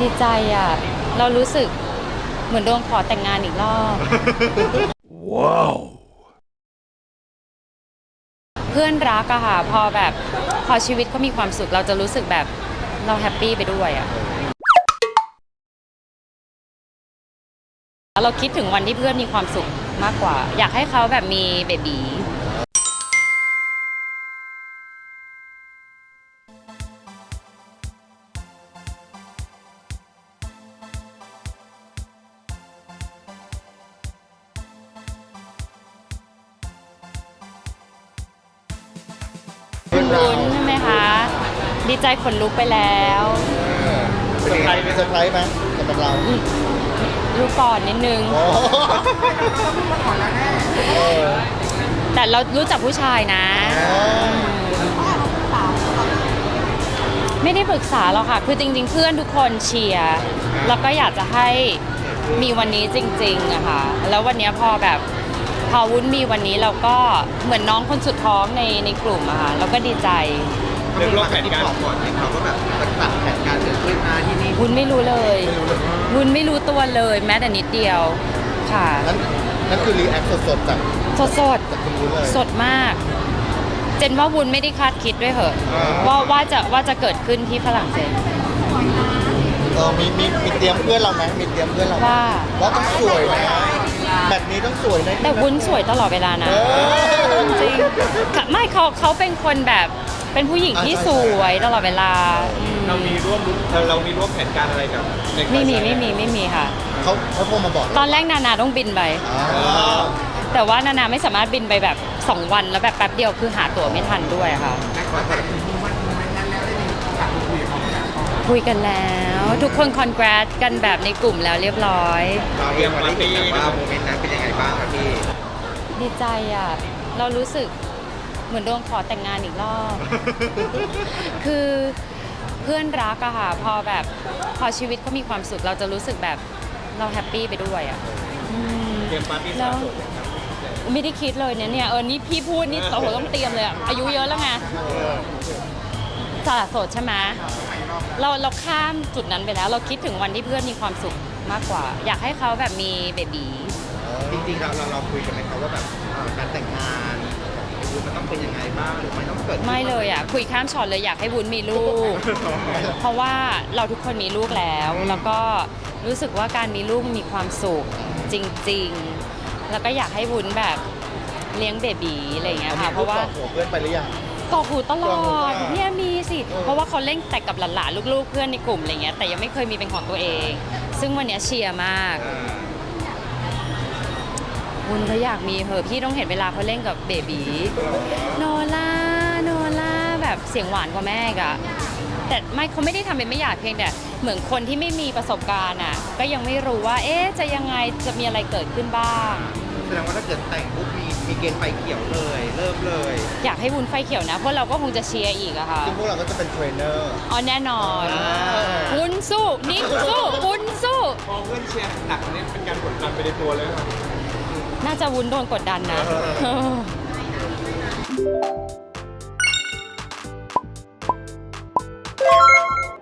ดีใจอะ เรารู้สึกเหมือนโดนขอแต่งงานอีกรอบ Wow. เพื่อนรักอะค่ะ พอแบบพอชีวิตเขามีความสุขเราจะรู้สึกแบบเราแฮปปี้ไปด้วยอะเราคิดถึงวันที่เพื่อนมีความสุขมากกว่า อยากให้เขาแบบมีเบบี ดีใจขนลุกไปแล้วเซอร์ไพรส์เซอร์ไพรส์ไหมสำหรับเรารู้ก่อนนิดนึง โอ้เออแต่เรารู้จักผู้ชายนะไม่ได้ปรึกษาหรอกค่ะ คือจริง ๆ เพื่อนทุกคนเชียร์แล้วก็อยากจะให้มีวันนี้จริงๆอะค่ะ แล้ววันเนี้ยพอแบบพอวุ้นมีวันนี้เราก็เหมือนน้องคนสุดท้องในในกลุ่มอะค่ะเราก็ดีใจ เรื่องแผนการก่อนที่เขาก็แบบจะตัดแผนการเกิดขึ้นมาที่นี่วุ้นไม่รู้เลยวุ้นไม่รู้ตัวเลยแม้แต่นิดเดียวค่ะนั่นนั่นคือรีแอคสดๆจากสดสดจากคุณรู้เลยๆสดมาก เจนว่าวุ้นไม่ได้คาดคิดด้วยเหอะอ่าว่าว่าจะว่าจะเกิดขึ้นที่ฝรั่งเศสเออมีมีมีเตรียมเพื่อนเราไหมมีเตรียมเพื่อนเราไหมว่าว่าต้องสวยนะแบบนี้ต้องสวยนะแต่วุ้นสวยตลอดเวลานะเออจริงค่ะไม่เขาเขาเป็นคนแบบ เป็นผู้หญิงที่อ่าสใช่วยตลอดเวลาอืมเรามีร่วมรู้เรามีร่วมแผนการอะไรกับในไม่มีไม่มีไม่มีค่ะ เขาเขาโทรมาบอกตอนแรกนานาต้องบินไปอ๋อแต่ว่านานาไม่สามารถบินไปแบบ 2 วันแล้วแบบแป๊บเดียวคือหาตั๋วไม่ทันด้วยค่ะ คุยกันแล้ว ทุกคนคอนแกรสกันแบบในกลุ่มแล้วเรียบร้อย เราเรียนวันที่เห็นแบบว่าโมเมนต์นั้นเป็นยังไงบ้างครับพี่ ดีใจอะ เรารู้สึก เหมือนโดนขอแต่งงานอีกรอบ คือเพื่อนรักอะค่ะ พอแบบพอชีวิตเขามีความสุขเราจะรู้สึกแบบเราแฮปปี้ไปด้วยอะอืม เตรียมปาร์ตี้แล้สาววโสดยังครับไม่ได้คิดเลยเนี่ยเนี่ยเออนี่พี่พูดนี่โอ้โหต้องเตรียมเลยอะอายุเยอะแล้วไงสละโสดใช่ไหมเราเราข้ามจุดนั้นไปแล้ว เราคิดถึงวันที่เพื่อนมีความสุขมากกว่า อยากให้เขาแบบมีเบบีจริงๆเราเราเราคุยกันไหมครับว่าแบบเอ่อการแต่งงาน ของคุณมันต้องเป็นยังไงบ้างหรือไม่ต้องเกิดขึ้นไม่เลยอะคุยข้ามช็อตเลยอยากให้วุ้นมีลูก เพราะว่าเราทุกคนมีลูกแล้ว แล้วก็รู้สึกว่าการมีลูกมีความสุขจริง ๆ แล้วก็อยากให้วุ้นแบบเลี้ยงเบบีอะไรอย่างเงี้ยค่ะเพราะว่า หัวเพื่อนไปหรือยัง กอกหูตลอกอกหูดอะเนี่ยมีสิเออเพราะว่าเขาเล่นแต่กับหลานๆลูกๆ เพื่อนในกลุ่มอะไรเงี้ยแต่ยังไม่เคยมีเป็นของตัวเอง ซึ่งวันเนี้ยเชียร์มาก วุ้นเขาอยากมีเหอะพี่ต้องเห็นเวลาเขาเล่นกับเบบีโนล่าโนล่าแบบเสียงหวานกว่าแม่อีกอะแต่ไม่เขาไม่ได้ทำเป็นไม่อยากเพียงแต่เหมือนคนที่ไม่มีประสบการณ์อะก็ยังไม่รู้ว่า เอ๊ะจะยังไงจะมีอะไรเกิดขึ้นบ้างแสดงว่าถ้าเกิดแต่งปุ๊บมีมีเกณฑ์ไฟเขียวเลย เริ่มเลย อยากให้วุ้นไฟเขียวนะเพราะเราก็คงจะเชียร์อีกอะค่ะซึ่งพวกเราก็จะเป็นเทรนเนอร์อ๋อแน่นอนอ่าวุ้นสู้นิกสู้วุ้นสู้พอเพื่อนเชียร์หนักนี่เป็นการกดดันไปในตัวเลยครับ น่าจะวุ้นโดนกดดันนะเออ